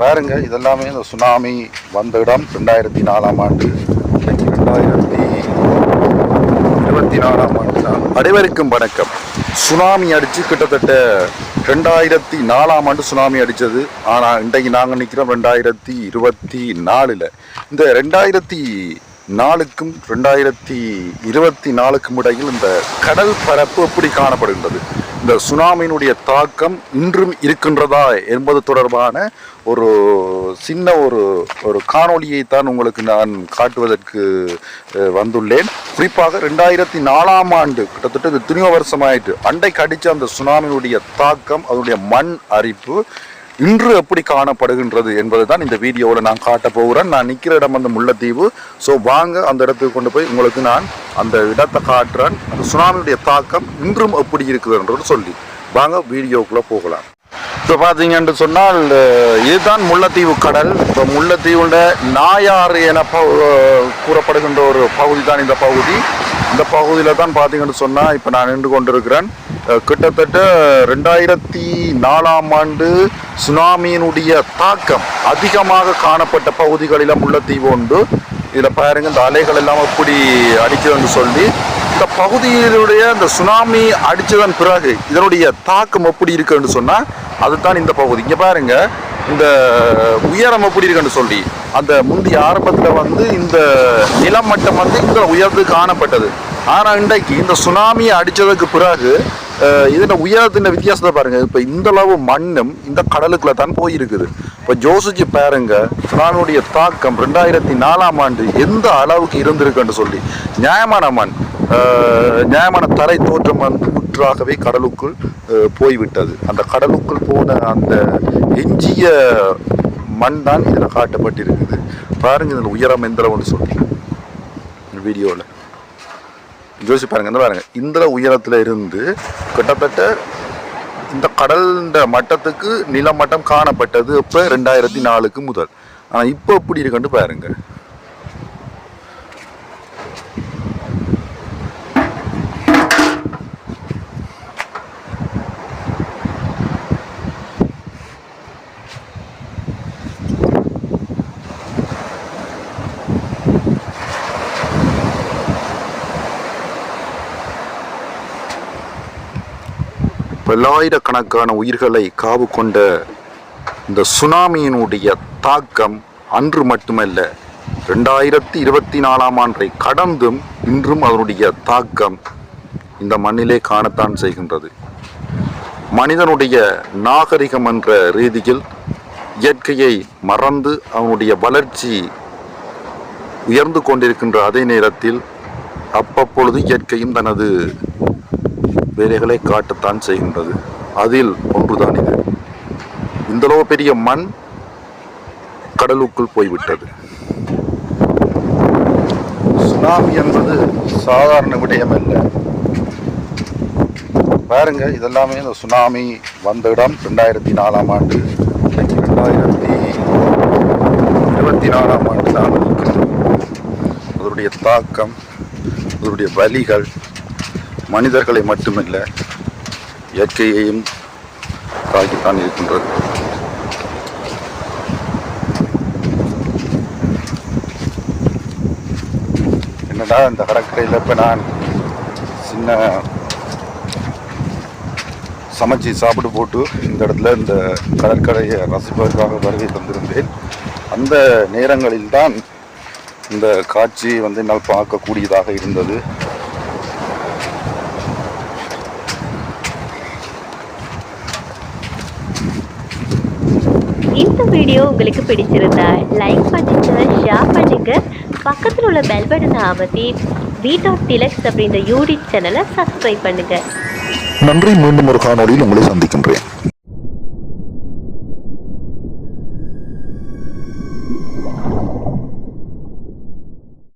பாருங்க இதெல்லாமே இந்த சுனாமி வந்த இடம் ரெண்டாயிரத்தி நாலாம் ஆண்டு. ரெண்டாயிரத்தி இருபத்தி நாலாம் ஆண்டு தான். அனைவருக்கும் வணக்கம். சுனாமி அடிச்சு கிட்டத்தட்ட ரெண்டாயிரத்தி நாலாம் ஆண்டு சுனாமி அடித்தது ஆனால் இன்றைக்கு நாங்கள் நிற்கிறோம் ரெண்டாயிரத்தி இருபத்தி நாலில். இந்த ரெண்டாயிரத்தி நாலுக்கும் ரெண்டாயிரத்தி இருபத்தி நாலுக்கும் இடையில் இந்த கடல் பரப்பு எப்படி காணப்படுகின்றது? இந்த சுனாமியினுடைய தாக்கம் இன்றும் இருக்கின்றதா என்பது தொடர்பான ஒரு சின்ன ஒரு ஒரு காணொளியை தான் உங்களுக்கு நான் காட்டுவதற்கு வந்துள்ளேன். குறிப்பாக ரெண்டாயிரத்தி நாலாம் ஆண்டு கிட்டத்தட்ட இது துணிவ வருஷம் ஆயிட்டு அண்டைக்கு அடித்த அந்த சுனாமியினுடைய தாக்கம் அதனுடைய மண் அரிப்பு இன்று எப்படி காணப்படுகின்றது என்பது தான் இந்த வீடியோவில் நான் காட்ட போகிறேன். நான் நிற்கிற இடம் வந்து முல்லைத்தீவு. ஸோ வாங்க அந்த இடத்துக்கு கொண்டு போய் உங்களுக்கு நான் அந்த இடத்தை காட்டுறான். அந்த சுனாமியுடைய தாக்கம் இன்றும் எப்படி இருக்குதுன்றது சொல்லி. வாங்க வீடியோக்குள்ளே போகலாம். இப்போ பார்த்தீங்கன்னு சொன்னால் இதுதான் முல்லைத்தீவு கடல். இப்போ முல்லைத்தீவுல நாயாறு என கூறப்படுகின்ற ஒரு பகுதி தான் இந்த பகுதி. இந்த பகுதியில் தான் பார்த்தீங்கன்னு சொன்னால் இப்போ நான் நின்று கொண்டிருக்கிறேன். கிட்டத்தட்ட ரெண்டாயிரத்தி நாலாம் ஆண்டு சுனாமியினுடைய தாக்கம் அதிகமாக காணப்பட்ட பகுதிகளில் தீவு உண்டு இதில் பாருங்க இந்த அலைகள் எல்லாம் எப்படி அடிக்குதுன்னு சொல்லி இந்த பகுதியினுடைய இந்த சுனாமி அடித்ததன் பிறகு இதனுடைய தாக்கம் எப்படி இருக்குன்னு சொன்னால் அதுதான் இந்த பகுதி. இங்கே பாருங்க இந்த உயரம் எப்படி இருக்குன்னு சொல்லி அந்த முந்தைய ஆரம்பத்தில் வந்து இந்த நிலமட்டம் வந்து இங்கே உயர்ந்து காணப்பட்டது. ஆனால் இன்றைக்கு இந்த சுனாமியை அடித்ததுக்கு பிறகு இதில் உயரத்தின உயரத்தின் வித்தியாசத்தை பாருங்கள் இப்போ இந்த அளவு மண்ணும் இந்த கடலுக்குள்ளே தான் போயிருக்குது. இப்போ ஜோசிச்சு பாருங்க சுனாமியுடைய தாக்கம் ரெண்டாயிரத்தி நாலாம் ஆண்டு எந்த அளவுக்கு இருந்திருக்குன்னு சொல்லி. நியாயமான மண் நியாயமான தரை தோற்றம் வந்து முற்றாகவே கடலுக்குள் போய்விட்டது. அந்த கடலுக்குள் போன அந்த எஞ்சிய மண் தான் இதில் காட்டப்பட்டிருக்குது. பாருங்கள் இதில் உயரம் எந்த அளவுன்னு சொல்லி. வீடியோவில் யோசிச்சு பாருங்க இந்த பாருங்கள் இந்த உயரத்தில் இருந்து கிட்டத்தட்ட இந்த கடல் மட்டத்துக்கு நிலமட்டம் காணப்பட்டது இப்போ ரெண்டாயிரத்தி நாலுக்கு முதல். ஆனால் இப்போ எப்படி இருக்குன்னு பாருங்கள் பல்லாயிரக்கணக்கான உயிர்களை காவு கொண்ட இந்த சுனாமியினுடைய தாக்கம் அன்று மட்டுமல்ல ரெண்டாயிரத்தி இருபத்தி நாலாம் ஆண்டை கடந்தும் இன்றும் அதனுடைய தாக்கம் இந்த மண்ணிலே காணத்தான் செய்கின்றது. மனிதனுடைய நாகரிகம் என்ற ரீதியில் இயற்கையை மறந்து அவனுடைய வளர்ச்சி உயர்ந்து கொண்டிருக்கின்ற அதே நேரத்தில் அப்பப்பொழுது இயற்கையும் தனது வேலைகளை காட்டத்தான் செய்கின்றது. அதில் ஒன்றுதான் இது. இந்தளவு பெரிய மண் கடலுக்குள் போய்விட்டது. சுனாமி என்பது சாதாரண விடயம் அல்ல. பாருங்க இதெல்லாமே இந்த சுனாமி வந்த இடம் ரெண்டாயிரத்தி நாலாம் ஆண்டு இன்னைக்கு ரெண்டாயிரத்தி இருபத்தி நாலாம் ஆண்டு தான். அதனுடைய தாக்கம் அதனுடைய வலிகள் மனிதர்களை மட்டுமல்ல இயற்கையையும் தாக்கித்தான் இருக்கின்றது. என்னடா இந்த கடற்கரையில் இப்போ நான் சின்ன சமைச்சு சாப்பிட்டு போட்டு இந்த இடத்துல இந்த கடற்கரையை ரசிப்பதற்காக வருகை தந்திருந்தேன். அந்த நேரங்களில்தான் இந்த காட்சி வந்து என்னால் பார்க்கக்கூடியதாக இருந்தது இந்த வீடியோ உங்களுக்கு பிடிச்சிருந்தா லைக் பண்ணுங்க ஷேர் பண்ணுங்க. பக்கத்தில் உள்ள பெல் பட்டனை அமர்த்தி வீட் ஆஃப் டிலக்ஸ் அப்படின்ற யூடியூப் சேனலை சப்ஸ்கிரைப் பண்ணுங்க. நன்றி. மீண்டும் ஒரு காணொலியில் உங்களை சந்திக்கின்றேன்.